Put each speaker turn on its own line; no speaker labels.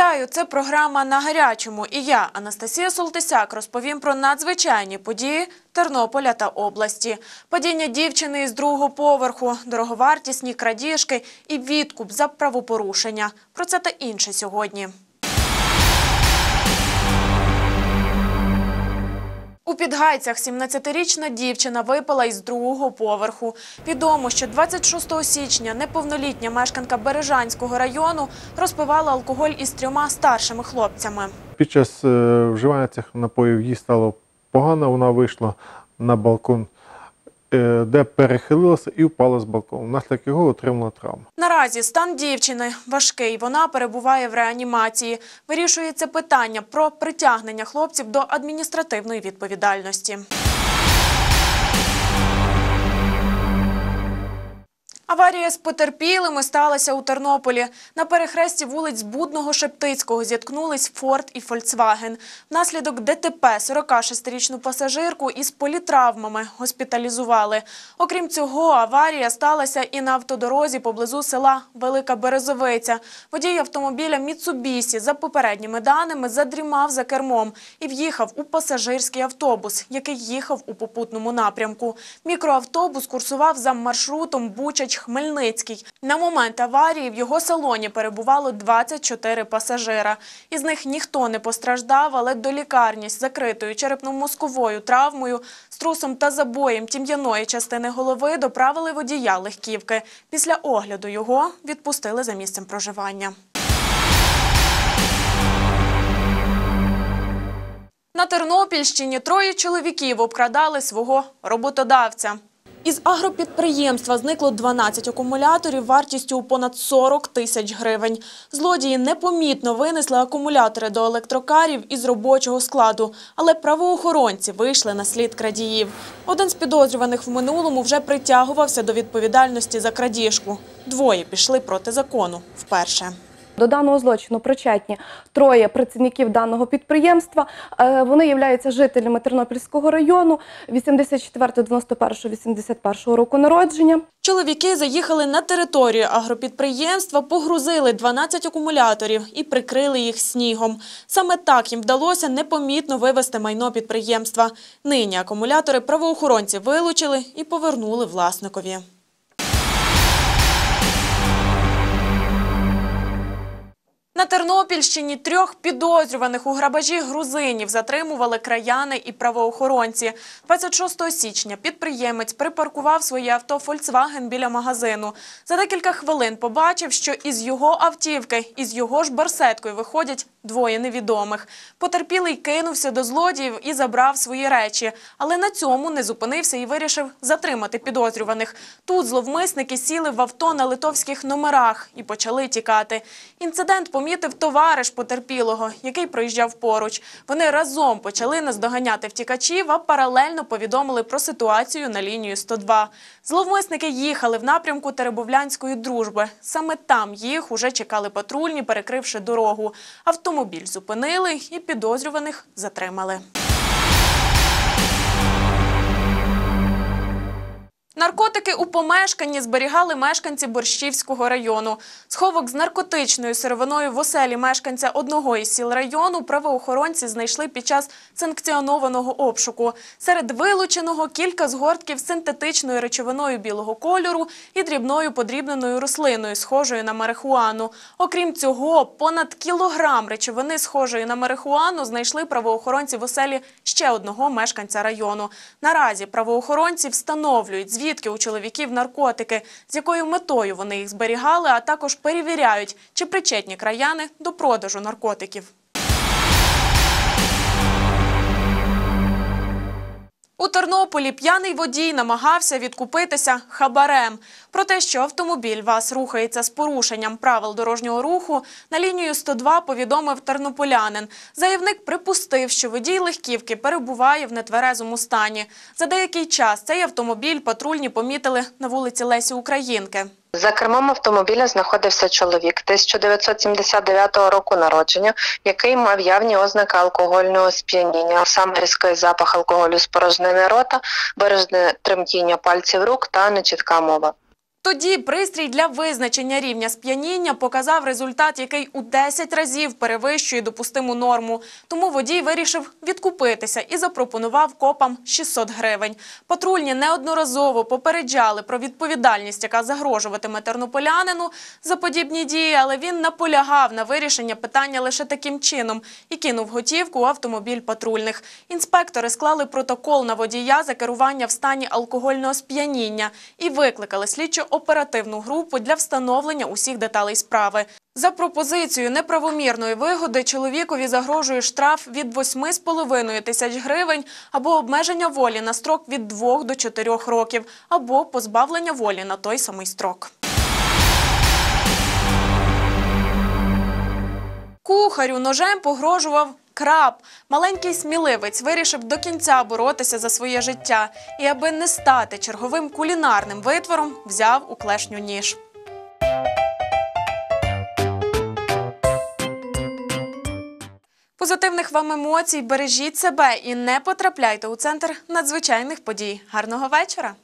Вітаю! Це програма на гарячому. І я, Анастасія Солтисяк, розповім про надзвичайні події Тернополя та області. Падіння дівчини із другого поверху, дороговартісні крадіжки і відкуп за правопорушення. Про це та інше сьогодні. У Підгайцях 17-річна дівчина випала із другого поверху. Відомо, що 26 січня неповнолітня мешканка Бережанського району розпивала алкоголь із трьома старшими хлопцями.
Під час е, вживання цих напоїв їй стало погано, вона вийшла на балкон, де перехилилася і впала з балкону. Внаслідок його отримала травму.
Наразі стан дівчини важкий. Вона перебуває в реанімації. Вирішується питання про притягнення хлопців до адміністративної відповідальності. Аварія з потерпілими сталася у Тернополі. На перехресті вулиць Будного Шептицького зіткнулись Форд і Фольксваген. Внаслідок ДТП 46-річну пасажирку із політравмами госпіталізували. Окрім цього, аварія сталася і на автодорозі поблизу села Велика Березовиця. Водій автомобіля Міцубісі, за попередніми даними, задрімав за кермом і в'їхав у пасажирський автобус, який їхав у попутному напрямку. Мікроавтобус курсував за маршрутом Бучач-Хмельницький. На момент аварії в його салоні перебувало 24 пасажира. Із них ніхто не постраждав, але до лікарні з закритою черепно-мозковою травмою, струсом та забоєм тім'яної частини голови доправили водія легківки. Після огляду його відпустили за місцем проживання. На Тернопільщині троє чоловіків обкрадали свого роботодавця. Із агропідприємства зникло 12 акумуляторів вартістю у понад 40 тисяч гривень. Злодії непомітно винесли акумулятори до електрокарів із робочого складу, але правоохоронці вийшли на слід крадіїв. Один з підозрюваних в минулому вже притягувався до відповідальності за крадіжку. Двоє пішли проти закону вперше.
До даного злочину причетні троє працівників даного підприємства. Е, Вони являються жителями Тернопільського району 84, 91, 81 року народження.
Чоловіки заїхали на територію агропідприємства, погрузили 12 акумуляторів і прикрили їх снігом. Саме так їм вдалося непомітно вивезти майно підприємства. Нині акумулятори правоохоронці вилучили і повернули власникові. На Тернопільщині трьох підозрюваних у грабежі грузинів затримували краяни і правоохоронці. 26 січня підприємець припаркував своє авто «Фольксваген» біля магазину. За декілька хвилин побачив, що із його автівки, із його ж барсеткою виходять двоє невідомих. Потерпілий кинувся до злодіїв і забрав свої речі. Але на цьому не зупинився і вирішив затримати підозрюваних. Тут зловмисники сіли в авто на литовських номерах і почали тікати. Інцидент помітив товариш потерпілого, який проїжджав поруч. Вони разом почали наздоганяти втікачів, а паралельно повідомили про ситуацію на лінію 102. Зловмисники їхали в напрямку Теребовлянської дружби. Саме там їх уже чекали патрульні, перекривши дорогу. Автомобіль зупинили і підозрюваних затримали. Наркотики у помешканні зберігали мешканці Борщівського району. Сховок з наркотичною сировиною в оселі мешканця одного із сіл району правоохоронці знайшли під час санкціонованого обшуку. Серед вилученого кілька згортків синтетичною речовиною білого кольору і дрібною подрібненою рослиною, схожою на марихуану. Окрім цього, понад кілограм речовини, схожої на марихуану, знайшли правоохоронці в оселі ще одного мешканця району. Наразі правоохоронці встановлюють, звідки у чоловіків наркотики, з якою метою вони їх зберігали, а також перевіряють, чи причетні краяни до продажу наркотиків. У Тернополі п'яний водій намагався відкупитися хабарем. Про те, що автомобіль вас рухається з порушенням правил дорожнього руху, на лінію 102 повідомив тернополянин. Заявник припустив, що водій легківки перебуває в нетверезому стані. За деякий час цей автомобіль патрульні помітили на вулиці Лесі Українки.
За кермом автомобіля знаходився чоловік 1979 року народження, який мав явні ознаки алкогольного сп'яніння, саме різкий запах алкоголю з рота, бережне тремтіння пальців рук та нечітка мова.
Тоді пристрій для визначення рівня сп'яніння показав результат, який у 10 разів перевищує допустиму норму. Тому водій вирішив відкупитися і запропонував копам 600 гривень. Патрульні неодноразово попереджали про відповідальність, яка загрожуватиме тернополянину за подібні дії, але він наполягав на вирішення питання лише таким чином і кинув готівку у автомобіль патрульних. Інспектори склали протокол на водія за керування в стані алкогольного сп'яніння і викликали слідчо оперативну групу для встановлення усіх деталей справи. За пропозицією неправомірної вигоди чоловікові загрожує штраф від 8,5 тисяч гривень або обмеження волі на строк від 2 до 4 років, або позбавлення волі на той самий строк. Кухарю ножем погрожував краб. Маленький сміливець вирішив до кінця боротися за своє життя і, аби не стати черговим кулінарним витвором, взяв у клешню ніж. Позитивних вам емоцій, бережіть себе і не потрапляйте у центр надзвичайних подій. Гарного вечора!